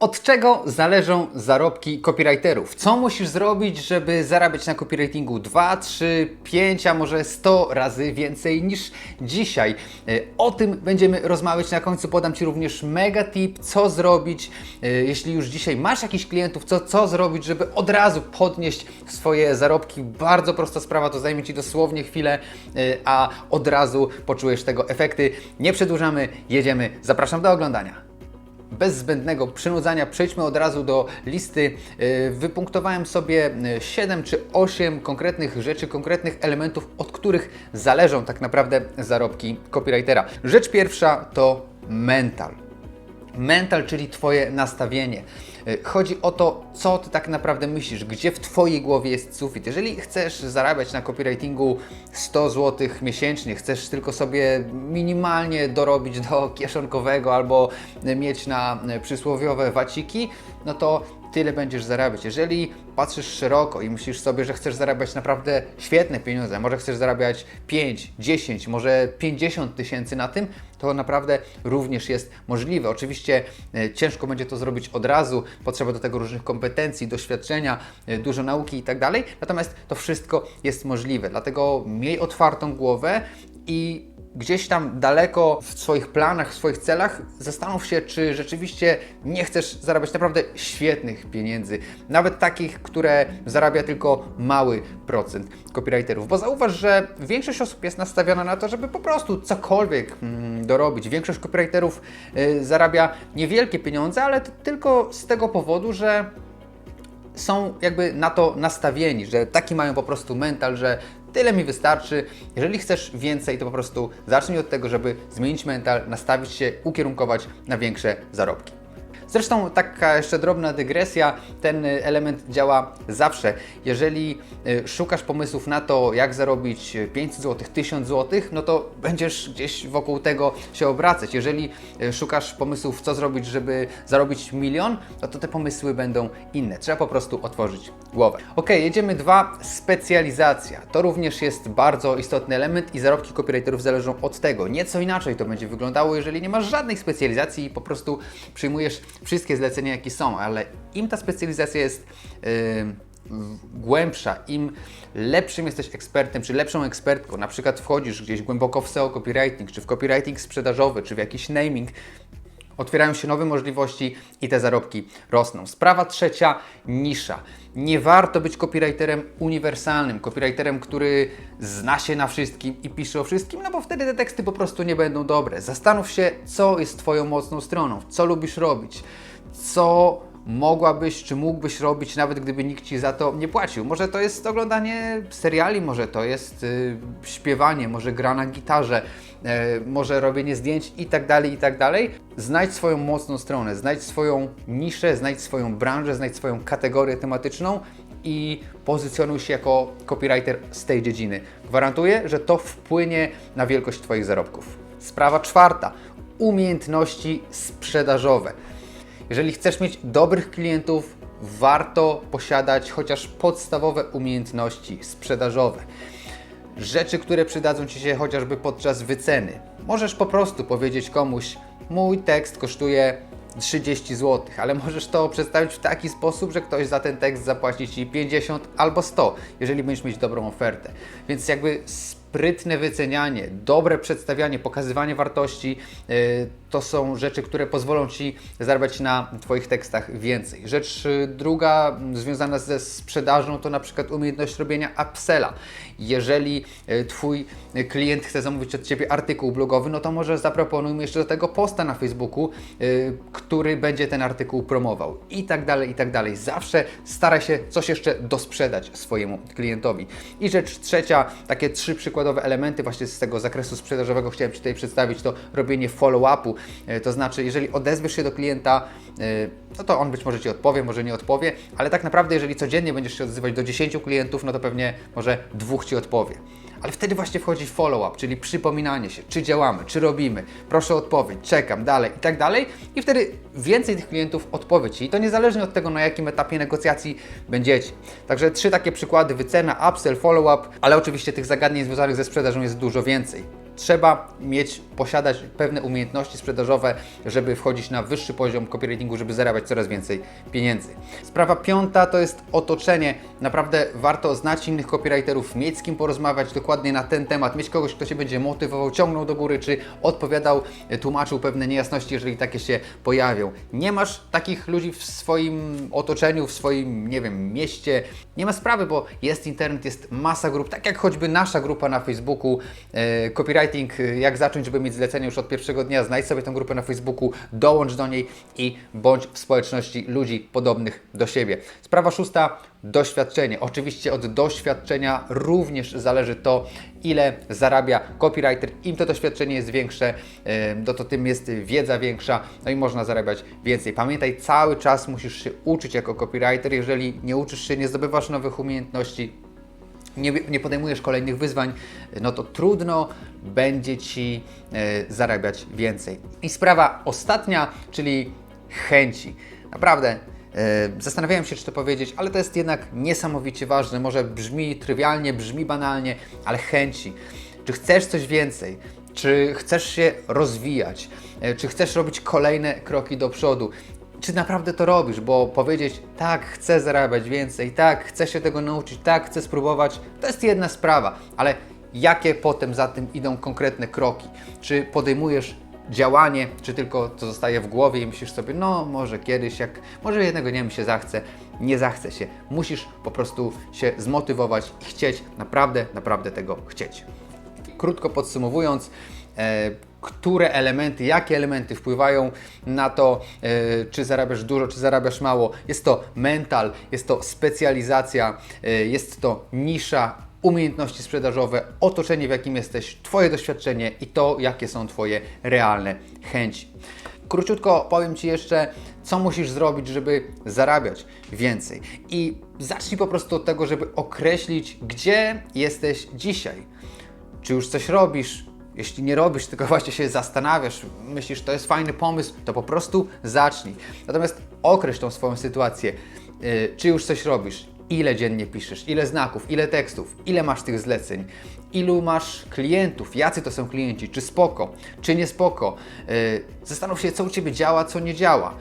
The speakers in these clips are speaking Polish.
Od czego zależą zarobki copywriterów? Co musisz zrobić, żeby zarabiać na copywritingu 2, 3, 5, a może 100 razy więcej niż dzisiaj? E, O tym będziemy rozmawiać. Na końcu podam Ci również mega tip, co zrobić, e, jeśli już dzisiaj masz jakichś klientów, co, co zrobić, żeby od razu podnieść swoje zarobki. Bardzo prosta sprawa, to zajmie Ci dosłownie chwilę, e, a od razu poczujesz tego efekty. Nie przedłużamy, jedziemy. Zapraszam do oglądania bez zbędnego przynudzania przejdźmy od razu do listy. Yy, Wypunktowałem sobie 7 czy 8 konkretnych rzeczy, konkretnych elementów, od których zależą tak naprawdę zarobki copywritera. Rzecz pierwsza to mental. Mental, czyli Twoje nastawienie. Y, Chodzi o to, co Ty tak naprawdę myślisz, gdzie w Twojej głowie jest sufit. Jeżeli chcesz zarabiać na copywritingu 100 zł miesięcznie, chcesz tylko sobie minimalnie dorobić do kieszonkowego albo mieć na y, przysłowiowe waciki, no to tyle będziesz zarabiać. Jeżeli patrzysz szeroko i myślisz sobie, że chcesz zarabiać naprawdę świetne pieniądze, może chcesz zarabiać 5, 10, może 50 tysięcy na tym, to naprawdę również jest możliwe. Oczywiście e, ciężko będzie to zrobić od razu, potrzeba do tego różnych kompetencji, doświadczenia, e, dużo nauki i tak dalej. Natomiast to wszystko jest możliwe. Dlatego miej otwartą głowę i gdzieś tam daleko w swoich planach, w swoich celach, zastanów się, czy rzeczywiście nie chcesz zarabiać naprawdę świetnych pieniędzy, nawet takich, które zarabia tylko mały procent copywriterów. Bo zauważ, że większość osób jest nastawiona na to, żeby po prostu cokolwiek mm, dorobić. Większość copywriterów y, zarabia niewielkie pieniądze, ale to tylko z tego powodu, że są jakby na to nastawieni, że taki mają po prostu mental, że tyle mi wystarczy. Jeżeli chcesz więcej, to po prostu zacznij od tego, żeby zmienić mental, nastawić się, ukierunkować na większe zarobki. Zresztą taka jeszcze drobna dygresja, ten element działa zawsze. Jeżeli y, szukasz pomysłów na to, jak zarobić 500 zł, 1000 zł, no to będziesz gdzieś wokół tego się obracać. Jeżeli y, szukasz pomysłów, co zrobić, żeby zarobić milion, no to te pomysły będą inne. Trzeba po prostu otworzyć głowę. Ok, jedziemy dwa, specjalizacja. To również jest bardzo istotny element i zarobki copywriterów zależą od tego. Nieco inaczej to będzie wyglądało, jeżeli nie masz żadnej specjalizacji i po prostu przyjmujesz wszystkie zlecenia, jakie są, ale im ta specjalizacja jest yy, głębsza, im lepszym jesteś ekspertem, czy lepszą ekspertką, na przykład wchodzisz gdzieś głęboko w SEO copywriting, czy w copywriting sprzedażowy, czy w jakiś naming, otwierają się nowe możliwości i te zarobki rosną. Sprawa trzecia, nisza. Nie warto być copywriterem uniwersalnym, copywriterem, który zna się na wszystkim i pisze o wszystkim, no bo wtedy te teksty po prostu nie będą dobre. Zastanów się, co jest Twoją mocną stroną, co lubisz robić, co mogłabyś czy mógłbyś robić, nawet gdyby nikt Ci za to nie płacił. Może to jest oglądanie seriali, może to jest y, śpiewanie, może gra na gitarze, y, może robienie zdjęć i tak dalej, i tak dalej. Znajdź swoją mocną stronę, znajdź swoją niszę, znajdź swoją branżę, znajdź swoją kategorię tematyczną i pozycjonuj się jako copywriter z tej dziedziny. Gwarantuję, że to wpłynie na wielkość Twoich zarobków. Sprawa czwarta. Umiejętności sprzedażowe. Jeżeli chcesz mieć dobrych klientów, warto posiadać chociaż podstawowe umiejętności sprzedażowe. Rzeczy, które przydadzą Ci się chociażby podczas wyceny. Możesz po prostu powiedzieć komuś: Mój tekst kosztuje 30 zł, ale możesz to przedstawić w taki sposób, że ktoś za ten tekst zapłaci Ci 50 albo 100, jeżeli będziesz mieć dobrą ofertę. Więc jakby sprytne wycenianie, dobre przedstawianie, pokazywanie wartości yy, to są rzeczy, które pozwolą Ci zarabiać na Twoich tekstach więcej. Rzecz yy, druga związana ze sprzedażą to na przykład umiejętność robienia upsella. Jeżeli yy, Twój klient chce zamówić od Ciebie artykuł blogowy, no to może zaproponuj mu jeszcze do tego posta na Facebooku, yy, który będzie ten artykuł promował i tak dalej, i tak dalej. Zawsze staraj się coś jeszcze dosprzedać swojemu klientowi. I rzecz trzecia, takie trzy przykładowe elementy właśnie z tego zakresu sprzedażowego chciałem Ci tutaj przedstawić, to robienie follow-upu, to znaczy jeżeli odezwiesz się do klienta, e, no to on być może Ci odpowie, może nie odpowie, ale tak naprawdę jeżeli codziennie będziesz się odzywać do 10 klientów, no to pewnie może dwóch Ci odpowie. Ale wtedy właśnie wchodzi follow-up, czyli przypominanie się, czy działamy, czy robimy, proszę o odpowiedź, czekam, dalej i tak dalej. I wtedy więcej tych klientów odpowie Ci. I to niezależnie od tego, na jakim etapie negocjacji będziecie. Także trzy takie przykłady, wycena, upsell, follow-up, ale oczywiście tych zagadnień związanych ze sprzedażą jest dużo więcej. Trzeba mieć, posiadać pewne umiejętności sprzedażowe, żeby wchodzić na wyższy poziom copywritingu, żeby zarabiać coraz więcej pieniędzy. Sprawa piąta to jest otoczenie. Naprawdę warto znać innych copywriterów, mieć z kim porozmawiać dokładnie na ten temat, mieć kogoś, kto Cię będzie motywował, ciągnął do góry, czy odpowiadał, e, tłumaczył pewne niejasności, jeżeli takie się pojawią. Nie masz takich ludzi w swoim otoczeniu, w swoim, nie wiem, mieście. Nie ma sprawy, bo jest internet, jest masa grup, tak jak choćby nasza grupa na Facebooku, e, copywriting, e, jak zacząć, żeby mieć zlecenie już od pierwszego dnia, znajdź sobie tę grupę na Facebooku, dołącz do niej i bądź w społeczności ludzi podobnych do siebie. Sprawa szósta, doświadczenie. Oczywiście od doświadczenia również zależy to, ile zarabia copywriter. Im to doświadczenie jest większe, no to tym jest wiedza większa, no i można zarabiać więcej. Pamiętaj, cały czas musisz się uczyć jako copywriter. Jeżeli nie uczysz się, nie zdobywasz nowych umiejętności, nie, nie podejmujesz kolejnych wyzwań, no to trudno będzie Ci e, zarabiać więcej. I sprawa ostatnia, czyli chęci. Naprawdę e, zastanawiałem się, czy to powiedzieć, ale to jest jednak niesamowicie ważne. Może brzmi trywialnie, brzmi banalnie, ale chęci. Czy chcesz coś więcej? Czy chcesz się rozwijać? E, czy chcesz robić kolejne kroki do przodu? Czy naprawdę to robisz, bo powiedzieć tak, chcę zarabiać więcej, tak, chcę się tego nauczyć, tak, chcę spróbować, to jest jedna sprawa, ale jakie potem za tym idą konkretne kroki? Czy podejmujesz działanie, czy tylko to zostaje w głowie i myślisz sobie, no może kiedyś, jak może jednego dnia mi się zachce, nie zachce się. Musisz po prostu się zmotywować i chcieć, naprawdę, naprawdę tego chcieć. Krótko podsumowując, które elementy, jakie elementy wpływają na to, e, czy zarabiasz dużo, czy zarabiasz mało. Jest to mental, jest to specjalizacja, e, jest to nisza, umiejętności sprzedażowe, otoczenie, w jakim jesteś, Twoje doświadczenie i to, jakie są Twoje realne chęci. Króciutko powiem Ci jeszcze, co musisz zrobić, żeby zarabiać więcej. I zacznij po prostu od tego, żeby określić, gdzie jesteś dzisiaj. Czy już coś robisz? Jeśli nie robisz, tylko właśnie się zastanawiasz, myślisz, to jest fajny pomysł, to po prostu zacznij. Natomiast określ tą swoją sytuację. Yy, czy już coś robisz? Ile dziennie piszesz? Ile znaków? Ile tekstów? Ile masz tych zleceń? Ilu masz klientów? Jacy to są klienci? Czy spoko? Czy nie spoko? Yy, zastanów się, co u Ciebie działa, co nie działa.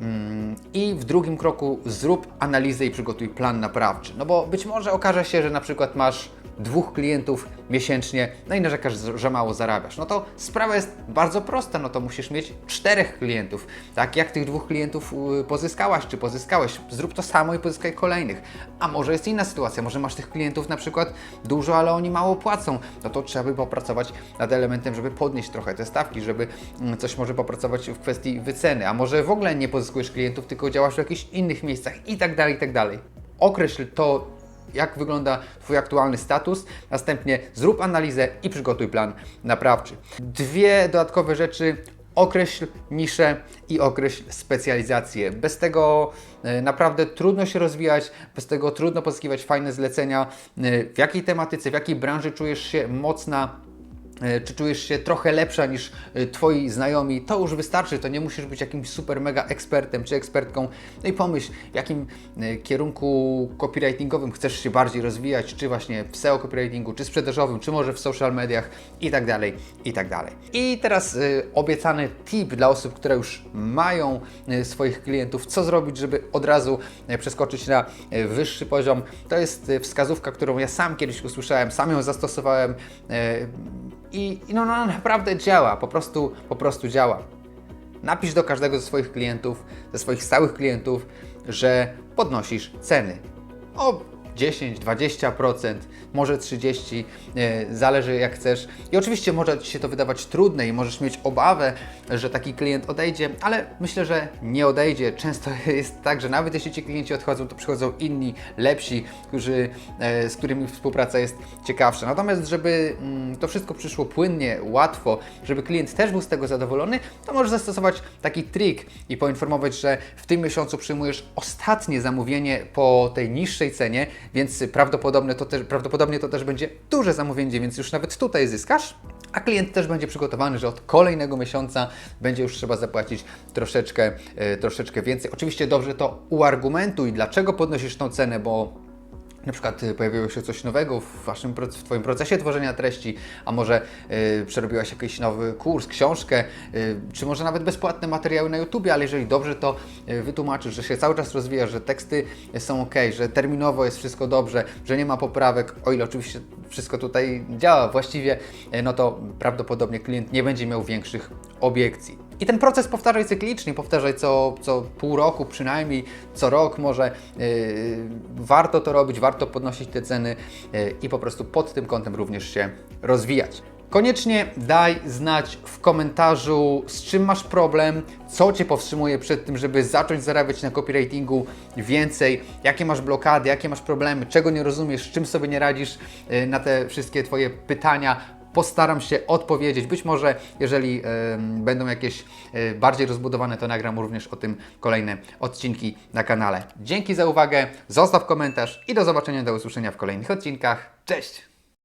Mm, I w drugim kroku zrób analizę i przygotuj plan naprawczy. No bo być może okaże się, że na przykład masz dwóch klientów miesięcznie, no i narzekasz, że mało zarabiasz. No to sprawa jest bardzo prosta, no to musisz mieć czterech klientów. Tak, jak tych dwóch klientów y, pozyskałaś, czy pozyskałeś, zrób to samo i pozyskaj kolejnych. A może jest inna sytuacja, może masz tych klientów na przykład dużo, ale oni mało płacą. No to trzeba by popracować nad elementem, żeby podnieść trochę te stawki, żeby mm, coś może popracować w kwestii wyceny, a może w ogóle nie pozyskujesz klientów, tylko działasz w jakichś innych miejscach i tak dalej, i tak dalej. Określ to, jak wygląda Twój aktualny status. Następnie zrób analizę i przygotuj plan naprawczy. Dwie dodatkowe rzeczy. Określ niszę i określ specjalizację. Bez tego e, naprawdę trudno się rozwijać, bez tego trudno pozyskiwać fajne zlecenia. E, w jakiej tematyce, w jakiej branży czujesz się mocna, czy czujesz się trochę lepsza niż e, Twoi znajomi, to już wystarczy, to nie musisz być jakimś super mega ekspertem czy ekspertką. No i pomyśl, w jakim e, kierunku copywritingowym chcesz się bardziej rozwijać, czy właśnie w SEO copywritingu, czy sprzedażowym, czy może w social mediach i tak dalej, i tak dalej. I teraz obiecany tip dla osób, które już mają swoich klientów, co zrobić, żeby od razu przeskoczyć na wyższy poziom. To jest wskazówka, którą ja sam kiedyś usłyszałem, sam ją zastosowałem. I, i no, no naprawdę działa, po prostu, po prostu działa. Napisz do każdego ze swoich klientów, ze swoich stałych klientów, że podnosisz ceny o 10, 20%, może 30%, e, zależy jak chcesz. I oczywiście może Ci się to wydawać trudne i możesz mieć obawę, że taki klient odejdzie, ale myślę, że nie odejdzie. Często jest tak, że nawet jeśli Ci klienci odchodzą, to przychodzą inni, lepsi, którzy, e, z którymi współpraca jest ciekawsza. Natomiast, żeby mm, to wszystko przyszło płynnie, łatwo, żeby klient też był z tego zadowolony, to możesz zastosować taki trik i poinformować, że w tym miesiącu przyjmujesz ostatnie zamówienie po tej niższej cenie, więc prawdopodobnie to też, prawdopodobnie to też będzie duże zamówienie, więc już nawet tutaj zyskasz, a klient też będzie przygotowany, że od kolejnego miesiąca będzie już trzeba zapłacić troszeczkę, e, troszeczkę więcej. Oczywiście dobrze to uargumentuj, dlaczego podnosisz tą cenę, bo na przykład y, pojawiło się coś nowego w, waszym, w Twoim procesie tworzenia treści, a może y, przerobiłaś jakiś nowy kurs, książkę, y, czy może nawet bezpłatne materiały na YouTube, ale jeżeli dobrze to y, wytłumaczysz, że się cały czas rozwijasz, że teksty są ok, że terminowo jest wszystko dobrze, że nie ma poprawek, o ile oczywiście wszystko tutaj działa właściwie, y, no to prawdopodobnie klient nie będzie miał większych obiekcji. I ten proces powtarzaj cyklicznie, powtarzaj co, co pół roku, przynajmniej co rok może. Yy, warto to robić, warto podnosić te ceny yy, i po prostu pod tym kątem również się rozwijać. Koniecznie daj znać w komentarzu, z czym masz problem, co Cię powstrzymuje przed tym, żeby zacząć zarabiać na copywritingu więcej, jakie masz blokady, jakie masz problemy, czego nie rozumiesz, czym sobie nie radzisz yy, na te wszystkie Twoje pytania postaram się odpowiedzieć. Być może, jeżeli będą jakieś e, bardziej rozbudowane, to nagram również o tym kolejne odcinki na kanale. Dzięki za uwagę, zostaw komentarz i do zobaczenia, do usłyszenia w kolejnych odcinkach. Cześć!